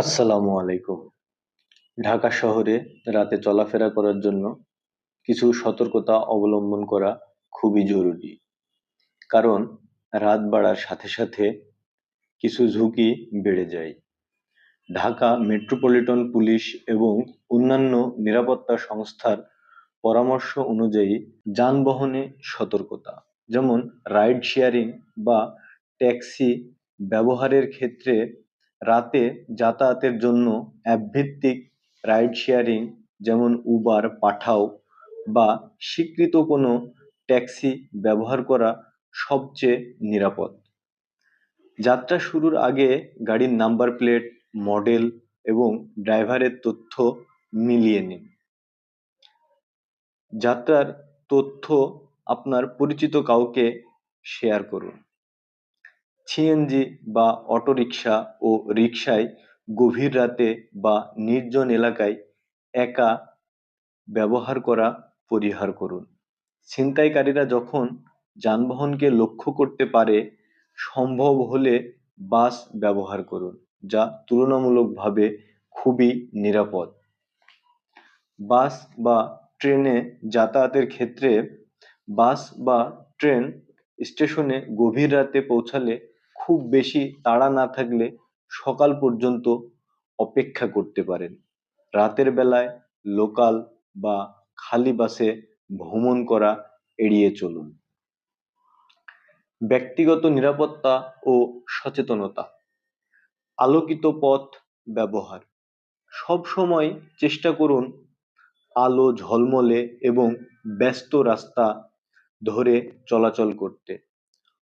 আসসালামু আলাইকুম। ঢাকা শহরে রাতে চলাফেরা করার জন্য কিছু সতর্কতা অবলম্বন করা খুবই জরুরি। কারণ রাত বাড়ার সাথে সাথে কিছু ঝুঁকি বেড়ে যায়। ঢাকা মেট্রোপলিটন পুলিশ এবং অন্যান্য নিরাপত্তা সংস্থার পরামর্শ অনুযায়ী যানবাহনে সতর্কতা, যেমন রাইড শেয়ারিং বা ট্যাক্সি ব্যবহারের ক্ষেত্রে রাতে যাতায়াতের জন্য অ্যাপভিত্তিক রাইড শেয়ারিং যেমন উবার, পাঠাও বা স্বীকৃত কোনো ট্যাক্সি ব্যবহার করা সবচেয়ে নিরাপদ। যাত্রা শুরুর আগে গাড়ির নাম্বার প্লেট, মডেল এবং ড্রাইভারের তথ্য মিলিয়ে নিন। যাত্রার তথ্য আপনার পরিচিত কাউকে শেয়ার করুন। সিএনজি বা অটোরিকশা ও রিকশায় গভীর রাতে বা নির্জন এলাকায় একা ব্যবহার করা পরিহার করুন। ছিনতাইকারীরা যখন যানবাহনকে লক্ষ্য করতে পারে, সম্ভব হলে বাস ব্যবহার করুন, যা তুলনামূলকভাবে খুবই নিরাপদ। বাস বা ট্রেনে যাতায়াতের ক্ষেত্রে বাস বা ট্রেন স্টেশনে গভীর রাতে পৌঁছালে খুব বেশি তাড়া না থাকলে সকাল পর্যন্ত অপেক্ষা করতে পারেন। রাতের বেলায় লোকাল বা খালি বাসে ভ্রমণ করা এড়িয়ে চলুন। ব্যক্তিগত নিরাপত্তা ও সচেতনতা। আলোকিত পথ ব্যবহার। সব সময় চেষ্টা করুন আলো ঝলমলে এবং ব্যস্ত রাস্তা ধরে চলাচল করতে।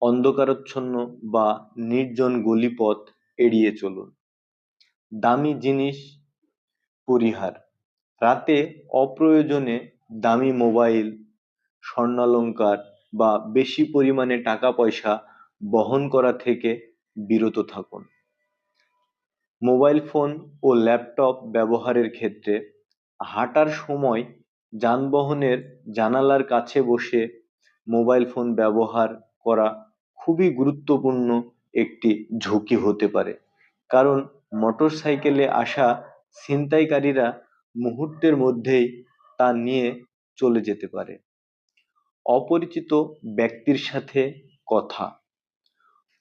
অন্ধকারাচ্ছন্ন বা নির্জন গলিপথ এড়িয়ে চলুন। দামি জিনিস পরিহার। রাতে অপ্রয়োজনে দামি মোবাইল, স্বর্ণালঙ্কার বা বেশি পরিমাণে টাকা পয়সা বহন করা থেকে বিরত থাকুন। মোবাইল ফোন ও ল্যাপটপ ব্যবহারের ক্ষেত্রে হাঁটার সময় যানবাহনের জানালার কাছে বসে মোবাইল ফোন ব্যবহার করা খুবই গুরুত্বপূর্ণ একটি ঝুঁকি হতে পারে। কারণ মোটর সাইকেলে আসা ছিনতাইকারীরা মুহূর্তের মধ্যেই তা নিয়ে চলে যেতে পারে। অপরিচিত ব্যক্তির সাথে কথা,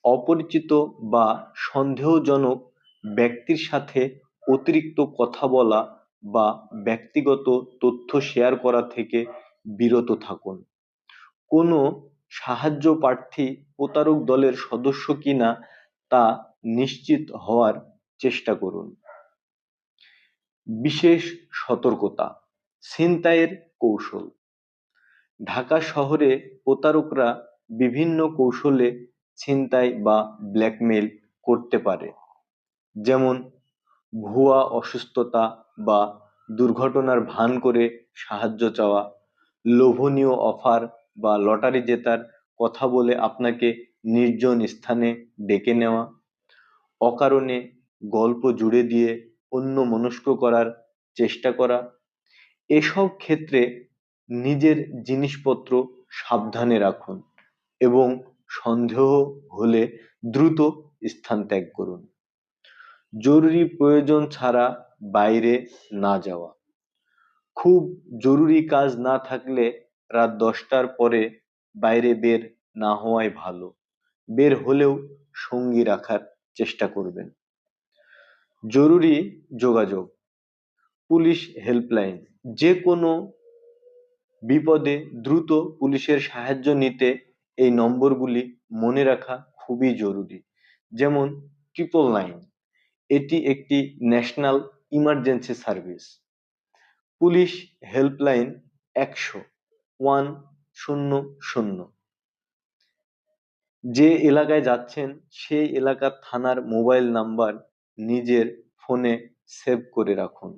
অপরিচিত বা সন্দেহজনক ব্যক্তির সাথে অতিরিক্ত কথা বলা বা ব্যক্তিগত তথ্য শেয়ার করা থেকে বিরত থাকুন। কোনো সাহায্য প্রার্থী প্রতারক দলের সদস্য কিনা তা নিশ্চিত হওয়ার চেষ্টা করুন। বিশেষ সতর্কতা, ছিনতাইয়ের কৌশল। ঢাকা শহরে প্রতারকরা বিভিন্ন কৌশলে ছিনতাই বা ব্ল্যাকমেল করতে পারে। যেমন, ভুয়া অসুস্থতা বা দুর্ঘটনার ভান করে সাহায্য চাওয়া, লোভনীয় অফার বা লটারি জেতার কথা বলে আপনাকে নির্জন স্থানে ডেকে নেওয়া, অকারণে গল্প জুড়ে দিয়ে অন্য মনস্ক করার চেষ্টা করা, এসব ক্ষেত্রে নিজের জিনিসপত্র সাবধানে রাখুন এবং সন্দেহ হলে দ্রুত স্থান ত্যাগ করুন। জরুরি প্রয়োজন ছাড়া বাইরে না যাওয়া। খুব জরুরি কাজ না থাকলে রাত দশটার পরে বাইরে বের না হওয়াই ভালো। বের হলেও সঙ্গী রাখার চেষ্টা করবেন। জরুরি যোগাযোগ, পুলিশ হেল্পলাইন যে কোনো বিপদে দ্রুত পুলিশের সাহায্য নিতে এই নম্বরগুলি মনে রাখা খুবই জরুরি। যেমন ট্রিপল নাইন, এটি একটি national emergency service. Police helpline একশো। ওয়ান শূন্য শূন্য। যে এলাকায় যাচ্ছেন, সেই এলাকার থানার মোবাইল নাম্বার নিজের ফোনে সেভ করে রাখুন।